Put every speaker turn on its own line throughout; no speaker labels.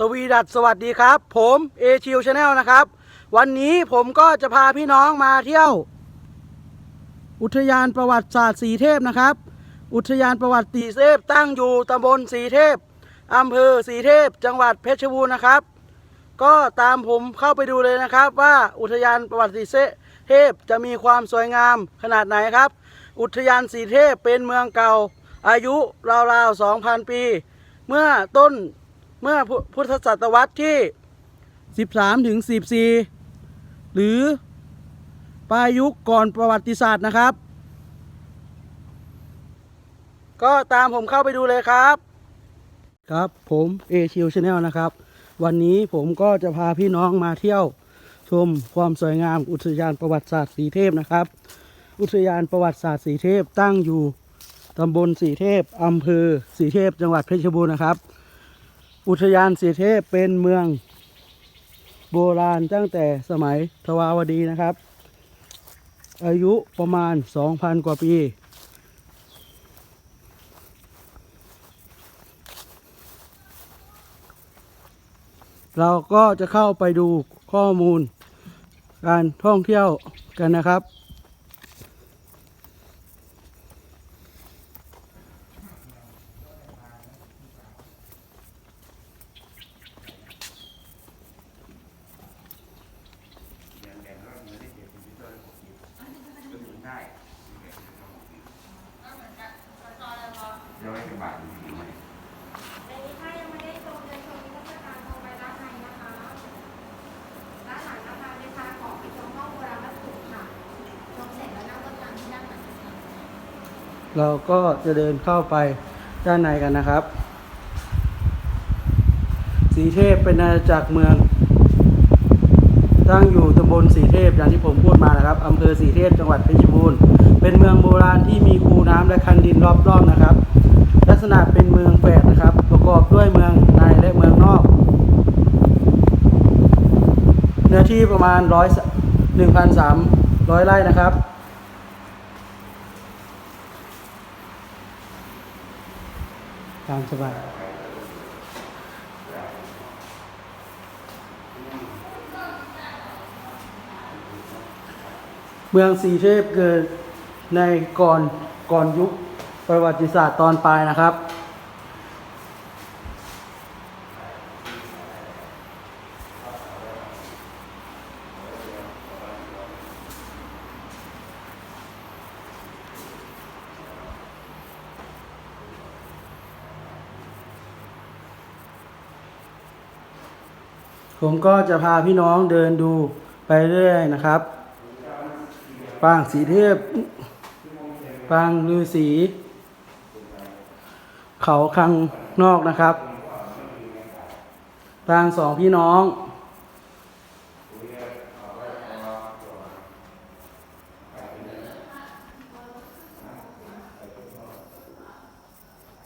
สวีดัสสวัสดีครับ ผมเอชิวชาแนลนะครับ วันนี้ผมก็จะพาพี่น้องมาเที่ยว อุทยานประวัติศาสตร์สีเทพนะครับ อุทยานประวัติสีเทพตั้งอยู่ตำบลสีเทพอำเภอสีเทพจังหวัดเพชรบูรณ์นะครับ ก็ตามผมเข้าไปดูเลยนะครับ ว่าอุทยานประวัติศาสตร์เทพจะมีความสวยงามขนาดไหนครับ อุทยานสีเทพเป็นเมืองเก่าอายุราวๆ2,000 ปี เมื่อต้น เมื่อพุทธศตวรรษที่ 13ถึง14 หรือปลายยุคก่อนประวัติศาสตร์นะครับ ก็ตามผมเข้าไปดูเลยครับ ครับผมเอชิวชาแนลนะครับ วันนี้ผมก็จะพาพี่น้องมาเที่ยวชมความสวยงามอุทยานประวัติศาสตร์สีเทพนะครับ อุทยานประวัติศาสตร์สีเทพตั้งอยู่ตำบลสีเทพอำเภอสีเทพจังหวัดเพชรบูรณ์นะครับ อุทยานสีเทพเป็นเมือง โบราณตั้งแต่สมัยทวาวดีนะครับ อายุประมาณ 2,000 กว่าปีเราก็จะเข้าไปดูข้อมูลการท่องเที่ยวกันนะครับ
ร้อยกว่าบาทอยู่ไหม
ในนี้ถ้ายังไม่ได้ชมเดินชมนิทรรศการตรงไปด้านในนะคะ ด้านหลังนะคะเป็นทางของไปชมห้องโบราณวัตถุค่ะ ชมเสร็จแล้วนั่งรถทางที่ด้านหลังนะคะ
เราก็จะเดินเข้าไปด้านในกันนะครับ สีเทพเป็นอาณาจักรเมือง ตั้งอยู่ตำบลสีเทพอย่างที่ผมพูดมานะครับอำเภอสีเทพจังหวัดเพชรบูรณ์ เป็นเมืองโบราณที่มีคูน้ำและคันดินรอบๆนะครับ ลักษณะเป็นเมืองแฝดนะครับ ประกอบด้วยเมืองในและเมืองนอก เนื้อที่ประมาณร้อยหนึ่งพันสามร้อยไร่นะครับ ตาม สบายเมืองสีเทพเกิดในก่อนก่อนยุคประวัติศาสตร์ตอนปลายนะครับ ผมก็จะพาพี่น้องเดินดูไปเรื่อยนะครับปางสีเทพปางฤาษีเขาคังนอกนะครับปางสองพี่น้อง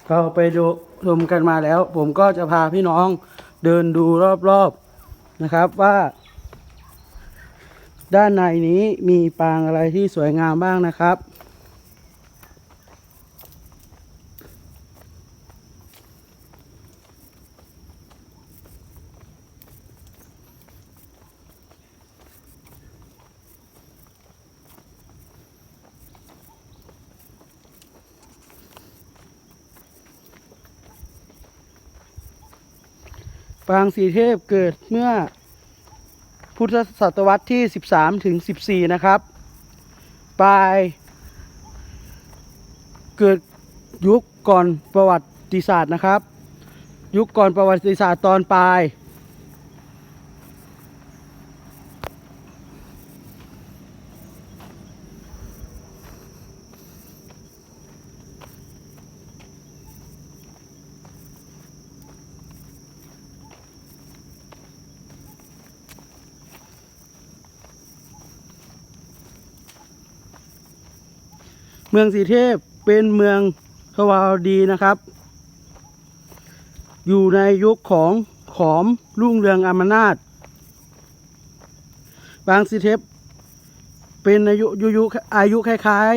เราไปดูชมกันมาแล้ว ผมก็จะพาพี่น้องเดินดูรอบๆ นะครับว่า ด้านในนี้มีปางอะไรที่สวยงามบ้างนะครับ ปางสีเทพเกิดเมื่อพุทธศตวรรษที่ 13 ถึง 14 นะครับ ปลายเกิดยุคก่อนประวัติศาสตร์นะครับ ยุคก่อนประวัติศาสตร์ตอนปลาย เมืองสีเทพเป็นเมืองทวารดีนะครับ อยู่ในยุคของขอมรุ่งเรืองอำนาจ บางสีเทพเป็นอายุยุยุอายุคล้าย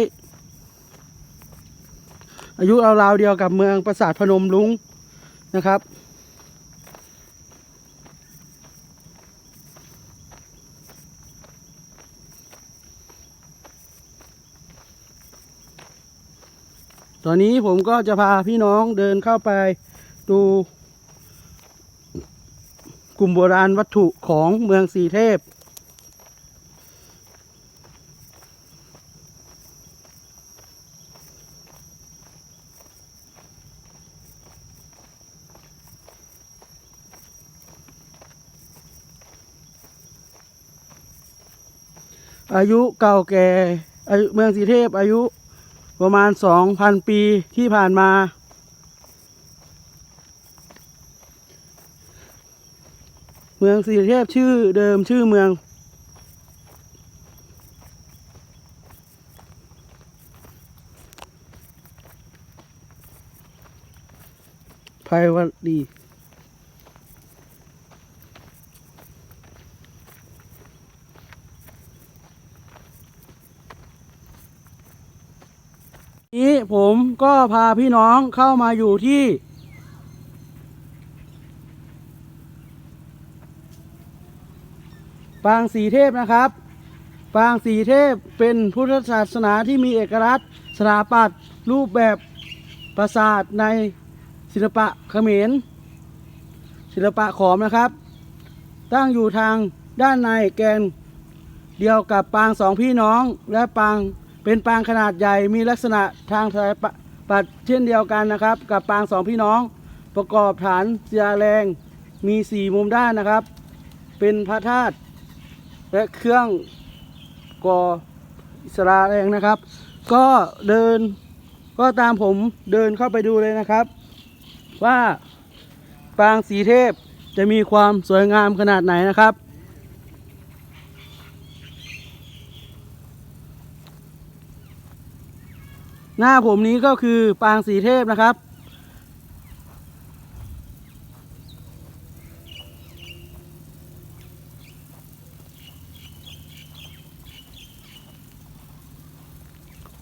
ๆ อายุราวๆเดียวกับเมืองปราสาทพนมลุงนะครับ ตอนนี้ผมก็จะพาพี่น้องเดินเข้าไปดู กลุ่มโบราณวัตถุของเมืองสีเทพ อายุเก่าแก่อายุเมืองสีเทพอายุ ประมาณสองพันปีที่ผ่านมา เมืองสีเทพชื่อเดิมชื่อเมือง ไพวัดดี นี้ผม ก็พาพี่น้องเข้ามาอยู่ที่ ปางสีเทพนะครับ ปางสีเทพเป็นพุทธศาสนาที่มีเอกลักษณ์สถาปัตย์รูปแบบปราสาทในศิลปะเขมร ศิลปะขอมนะครับ ตั้งอยู่ทางด้านในแกนเดียวกับปางสองพี่น้องและปางเป็นปางขนาดใหญ่มีลักษณะทางสถา ปัตย์เช่นเดียวกันนะครับ กับปางสองพี่น้องประกอบฐานศิลาแรงมีสี่มุมด้านนะครับ เป็นพระธาตุและเครื่องก่ออิสราแรงนะครับ ก็เดินก็ตามผมเดินเข้าไปดูเลยนะครับ ว่าปางสีเทพจะมีความสวยงามขนาดไหนนะครับ หน้าผมนี้ก็คือปางสีเทพนะครับ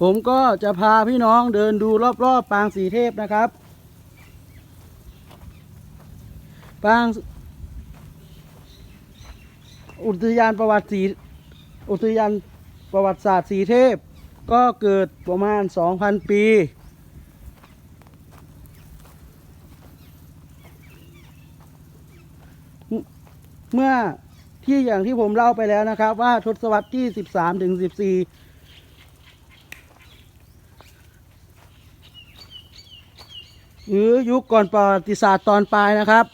ผมก็จะพาพี่น้องเดินดูรอบๆ ปางสีเทพนะครับ ปางอุทยานประวัติศรีอุทยานประวัติศาสตร์สีเทพ ก็เกิดประมาณ 2,000 ปีเมื่อที่อย่างที่ผมเล่าไปแล้วนะครับ ว่าทศวรรษที่ 13 ถึง 14 หรือยุคก่อนประวัติศาสตร์ตอนปลายนะครับ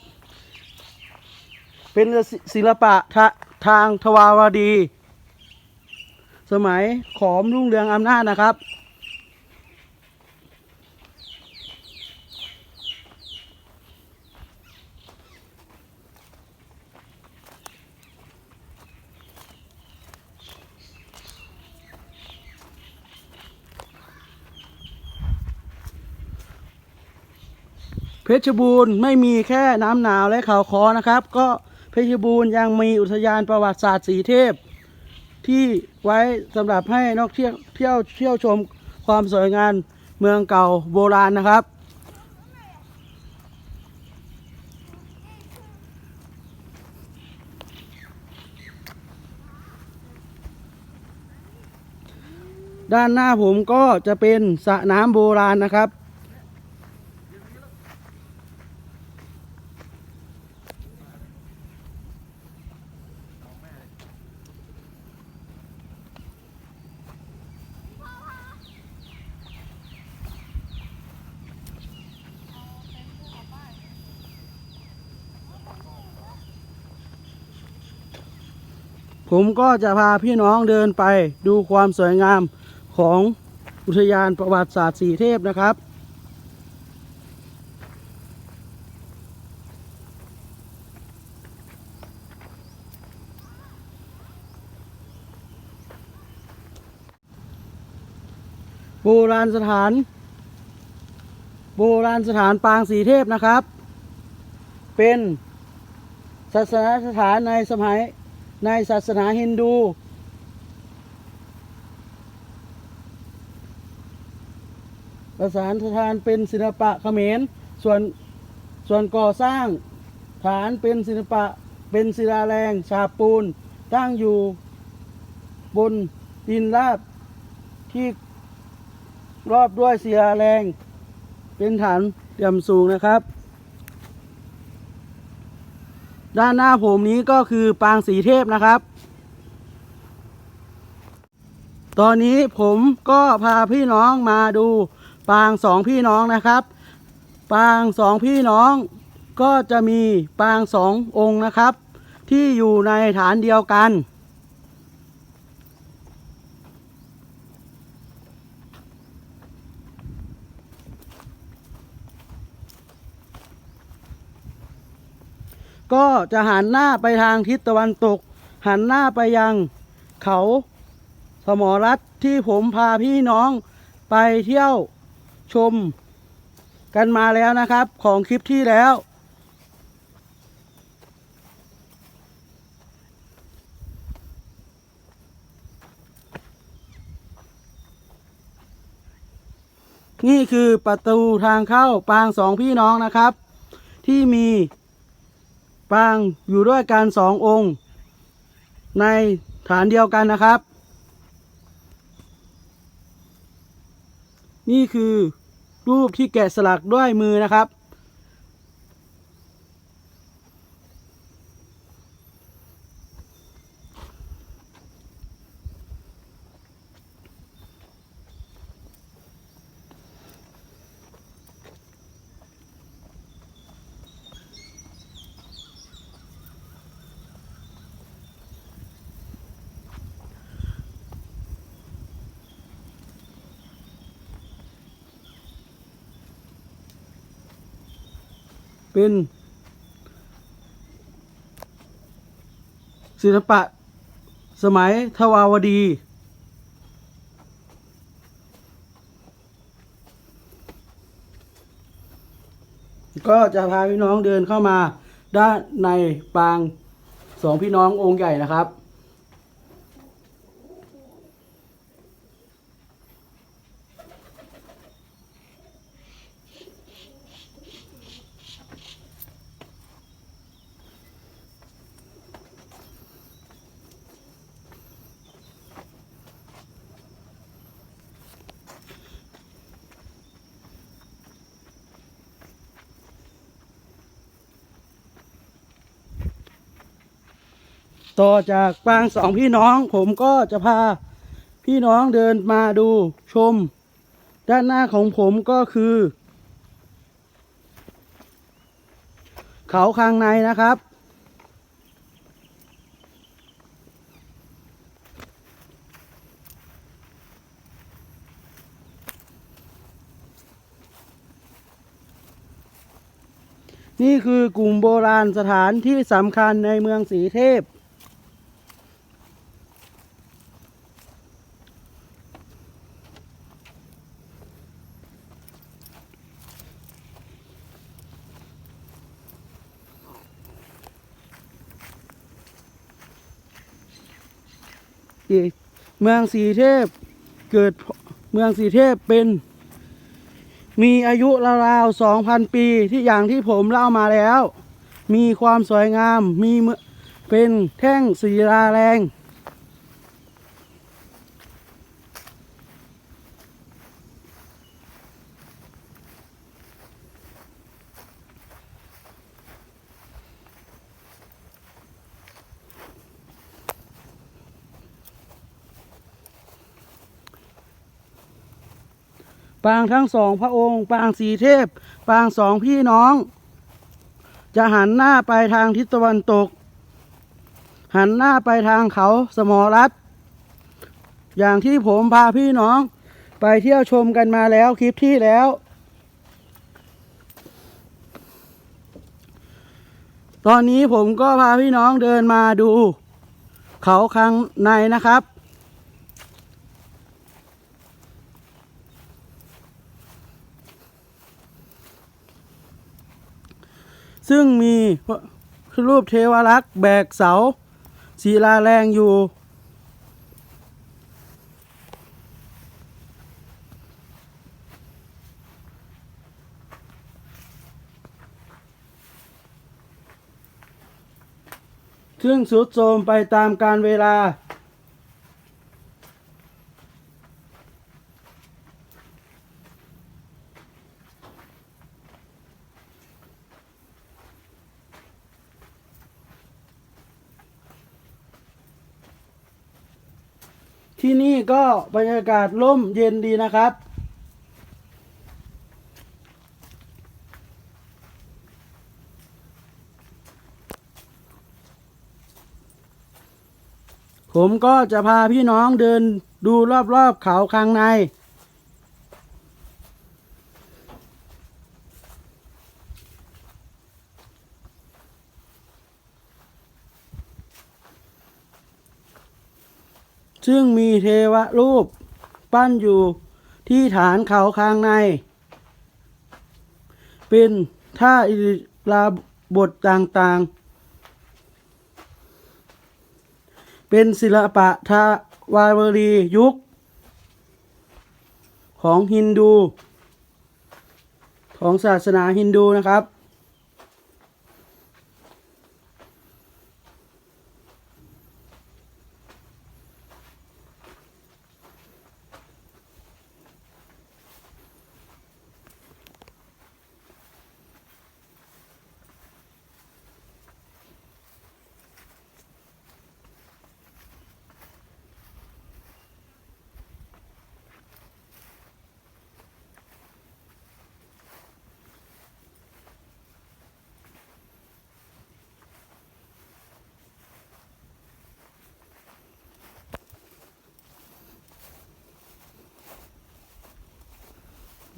เป็นศิลปะทะทางทวารวดี สมัยขอมรุ่งเรืองอำนาจนะครับ เพชรบูรณ์ไม่มีแค่น้ำหนาวและเขาคอนะครับ ก็เพชรบูรณ์ยังมีอุทยานประวัติศาสตร์สีเทพ ที่ไว้สำหรับให้นักเที่ยวเที่ยวเที่ยวชมความสวยงามเมืองเก่าโบราณนะครับ ด้านหน้าผมก็จะเป็นสระน้ำโบราณนะครับ ผมก็จะพาพี่น้องเดินไปดูความสวยงามของอุทยานประวัติศาสตร์สีเทพนะครับ โบราณสถาน โบราณสถานปางสีเทพนะครับ เป็นศาสนสถานในสมัย ในศาสนาฮินดู ประสานสถานเป็นศิลปะเขมร ส่วนส่วนก่อสร้างฐานเป็นศิลปะเป็นศิลาแรงฉาบปูน ตั้งอยู่บนดินราบที่รอบด้วยศิลาแรง เป็นฐานเหลี่ยมสูงนะครับ ด้านหน้าผมนี้ก็คือปางสีเทพนะครับ ตอนนี้ผมก็พาพี่น้องมาดูปางสองพี่น้องนะครับ ปางสองพี่น้องก็จะมีปางสององค์นะครับ ที่อยู่ในฐานเดียวกัน ก็จะหันหน้าไปทางทิศตะวันตก หันหน้าไปยังเขาสมรัฐที่ผมพาพี่น้องไปเที่ยวชมกันมาแล้วนะครับ ของคลิปที่แล้ว นี่คือประตูทางเข้าปางสองพี่น้องนะครับ ที่มี ปางอยู่ด้วยกันสององค์ ในฐานเดียวกันนะครับ นี่คือรูปที่แกะสลักด้วยมือนะครับ เป็นศิลปะสมัยทวาวดี ก็จะพาพี่น้องเดินเข้ามาด้านในปางสองพี่น้ององค์ใหญ่นะครับ ต่อจากปางสองพี่น้อง ผมก็จะพาพี่น้องเดินมาดูชม ด้านหน้าของผมก็คือ เขาข้างในนะครับ นี่คือกลุ่มโบราณสถานที่สำคัญในเมืองสีเทพ อีก เมืองสีเทพเกิดเมืองสีเทพเป็น มีอายุราวๆสองพันปีที่อย่างที่ผมเล่ามาแล้ว มีความสวยงามมีเป็นแท่งศิลาแรงางทั้งสองพระองค์ ปางสีเทพ ปางสองพี่น้อง จะหันหน้าไปทางทิศตะวันตก หันหน้าไปทางเขาสมอรัฐ อย่างที่ผมพาพี่น้อง ไปเที่ยวชมกันมาแล้วคลิปที่แล้ว ตอนนี้ผมก็พาพี่น้องเดินมาดู เขาข้างในนะครับ ซึ่งมีรูปเทวรักษ์แบกเสาศิลาแรงอยู่ ซึ่งสุดโทมไปตามการเวลา ที่นี่ก็บรรยากาศร่มเย็นดีนะครับ ผมก็จะพาพี่น้องเดินดูรอบๆเขาคางใน ซึ่งมีเทวรูปปั้นอยู่ที่ฐานเขาข้างใน เป็นท่าอิริลาบทต่างๆ เป็นศิลปะทาวาวรียุค ของฮินดู ของศาสนาฮินดูนะครับ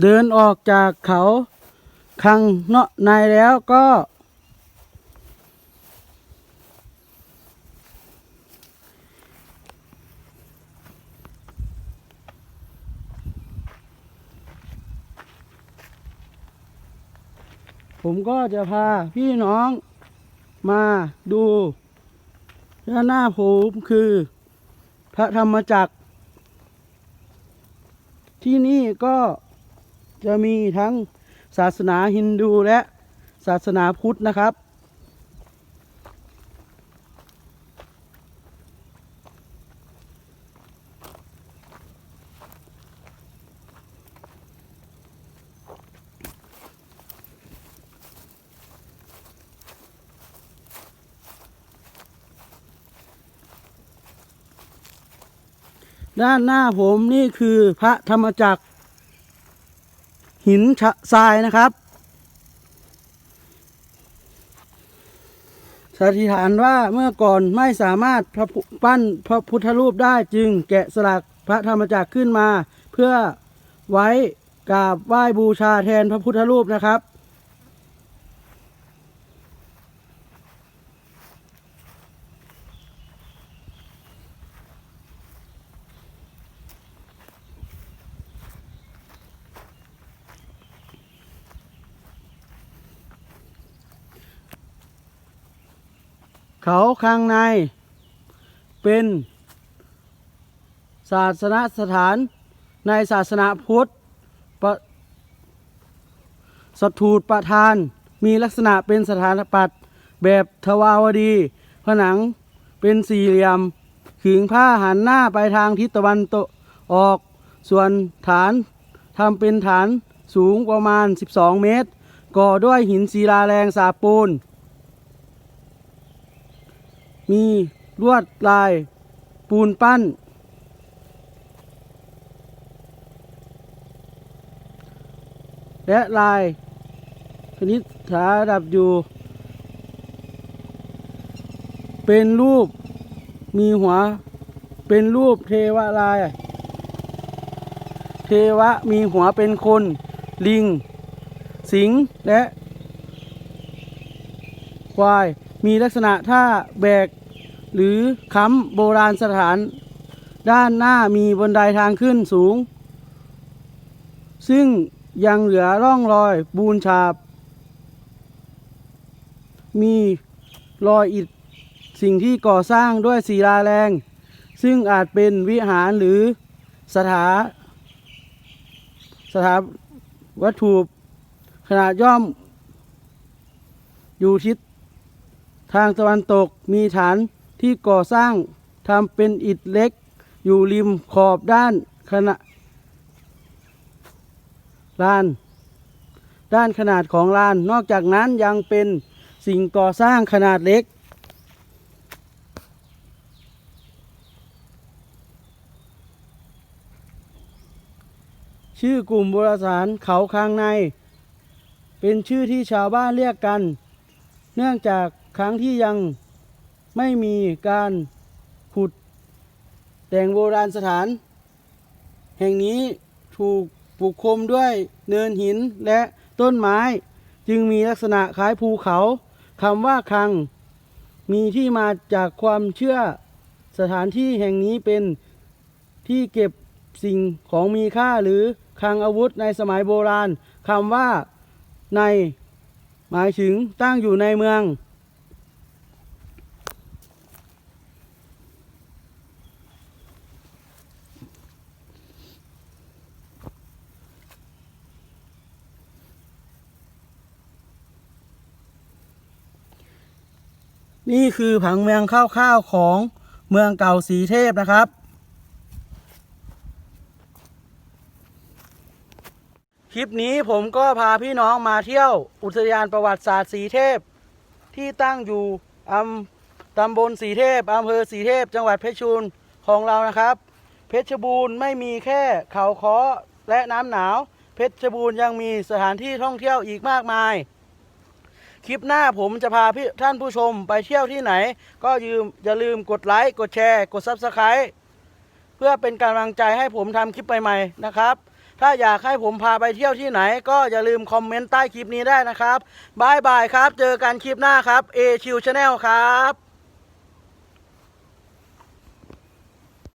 เดินออกจากเขาคังเนาะในแล้วก็ ผมก็จะพาพี่น้องมาดูด้านหน้าผมคือพระธรรมจักร ที่นี่ก็ จะมีทั้งศาสนาฮินดูและศาสนาพุทธนะครับ ด้านหน้าผมนี่คือพระธรรมจักร หินทรายนะครับสถิษฐานว่าเมื่อก่อนไม่สามารถพระปั้นพระพุทธรูปได้จึงแกะสลักพระธรรมจักรขึ้นมา เพื่อไว้กราบไหว้บูชาแทนพระพุทธรูปนะครับ เขาข้างใน เป็นศาสนสถานในศาสนาพุทธประสถูปประธาน มีลักษณะเป็นสถานปัตย์แบบทวาวดี ผนังเป็นสี่เหลี่ยมขึงผ้าหันหน้าไปทางทิศตะวันตกออก ส่วนฐานทำเป็นฐานสูงประมาณ 12 เมตร ก่อด้วยหินศิลาแรงสาบปูน มีลวดลายปูนปั้น และลายคณิตถาดับอยู่ เป็นรูปมีหัว เป็นรูปเทวลาย เทวะมีหัวเป็นคน ลิง สิงและ ควายมีลักษณะท่าแบก หรือค้ำโบราณสถาน ด้านหน้ามีบันไดทางขึ้นสูง ซึ่งยังเหลือร่องรอยบูนฉาบ มีรอยอิฐสิ่งที่ก่อสร้างด้วยศิลาแรง ซึ่งอาจเป็นวิหารหรือสถา สถาวัตถุขนาดย่อม อยู่ทิศทางตะวันตกมีฐาน ที่ก่อสร้างทำเป็นอิฐเล็ก อยู่ริมขอบด้านขณะลาน ด้านขนาดของลาน นอกจากนั้นยังเป็นสิ่งก่อสร้างขนาดเล็ก ชื่อกลุ่มโบราณสถานเขาคางใน เป็นชื่อที่ชาวบ้านเรียกกัน เนื่องจากครั้งที่ยัง ไม่มีการขุดแต่งโบราณสถาน แห่งนี้ถูกปลูกคลุมด้วยเนินหินและต้นไม้ จึงมีลักษณะคล้ายภูเขาคำว่าคัง มีที่มาจากความเชื่อสถานที่แห่งนี้เป็นที่เก็บสิ่งของมีค่าหรือคลังอาวุธในสมัยโบราณคำว่าใน หมายถึงตั้งอยู่ในเมือง นี่คือผังเมืองคร่าวๆของเมืองเก่าสีเทพนะครับ คลิปนี้ผมก็พาพี่น้องมาเที่ยวอุทยานประวัติศาสตร์สีเทพ ที่ตั้งอยู่อำตำบลสีเทพอำเภอสีเทพ จังหวัดเพชรบูรณ์ของเรานะครับ เพชรบูรณ์ไม่มีแค่เขาค้อและน้ำหนาว เพชรบูรณ์ยังมีสถานที่ท่องเที่ยวอีกมากมาย คลิปหน้าผมจะพาพี่ท่านผู้ชมไปเที่ยวที่ไหน ก็ยืมอย่าลืมกดไลค์กดแชร์กด Subscribe เพื่อเป็นกำลังใจให้ผมทำคลิปใหม่ๆนะครับ ถ้าอยากให้ผมพาไปเที่ยวที่ไหน ก็อย่าลืมคอมเมนต์ใต้คลิปนี้ได้นะครับบายบายครับ เจอกันคลิปหน้าครับ A ชิวชาแนลครับ